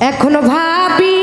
এখনও ভাবি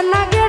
and I get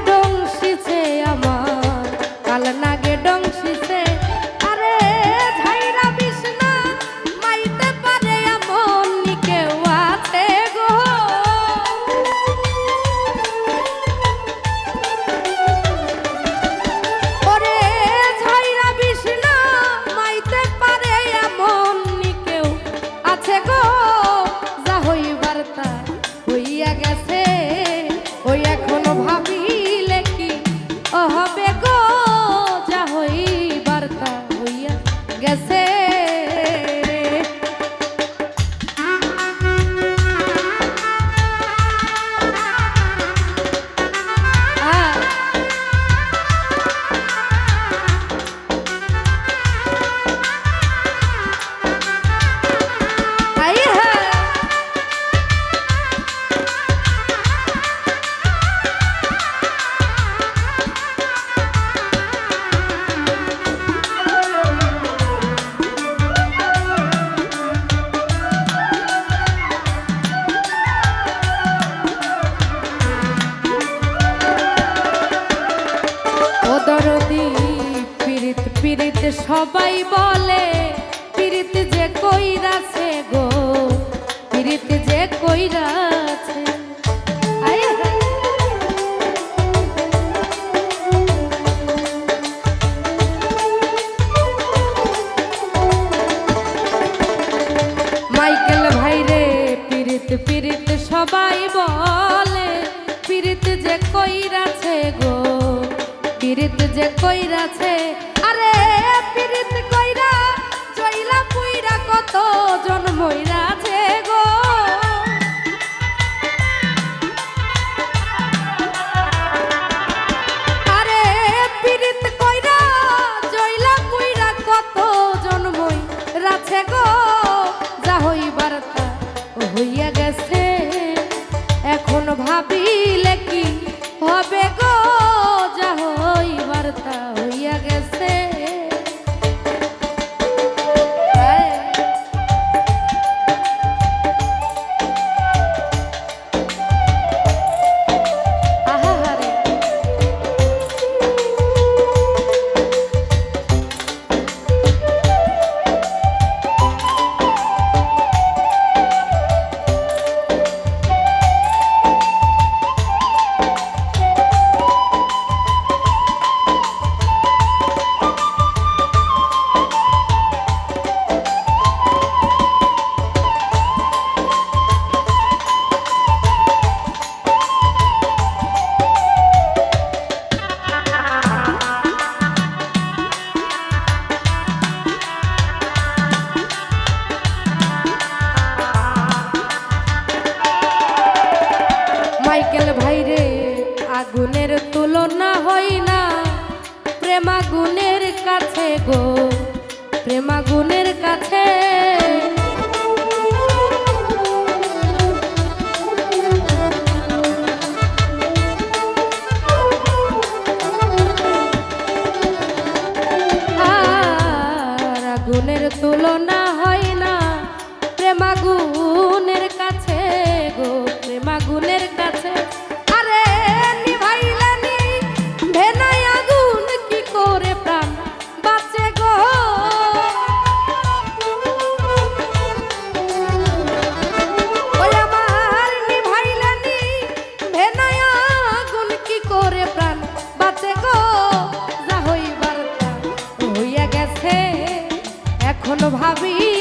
hágase সবাই বলে পীড়িত যে কইরাছে গো পীড়িত যে কইরাছে। মাইকেল ভাই রে পীড়িত পীড়িত সবাই বলে পীড়িত যে কইরাছে গো পীড়িত যে কইরাছে। আরে সাইকেল ভাইরে আগুনের তুলনা হই না। প্রেমাগুনের কাছে গো প্রেমাগুনের কাছে। এখন ভাবিলে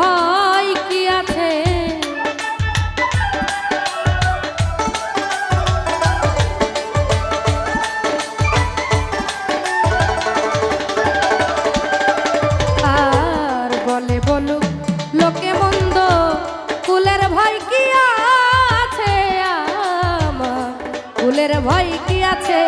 ভয় কি আছে? আর বলে বলুক, লোকে মন্দ কুলের ভয় কি আছে আমার? কুলের ভয় কি আছে?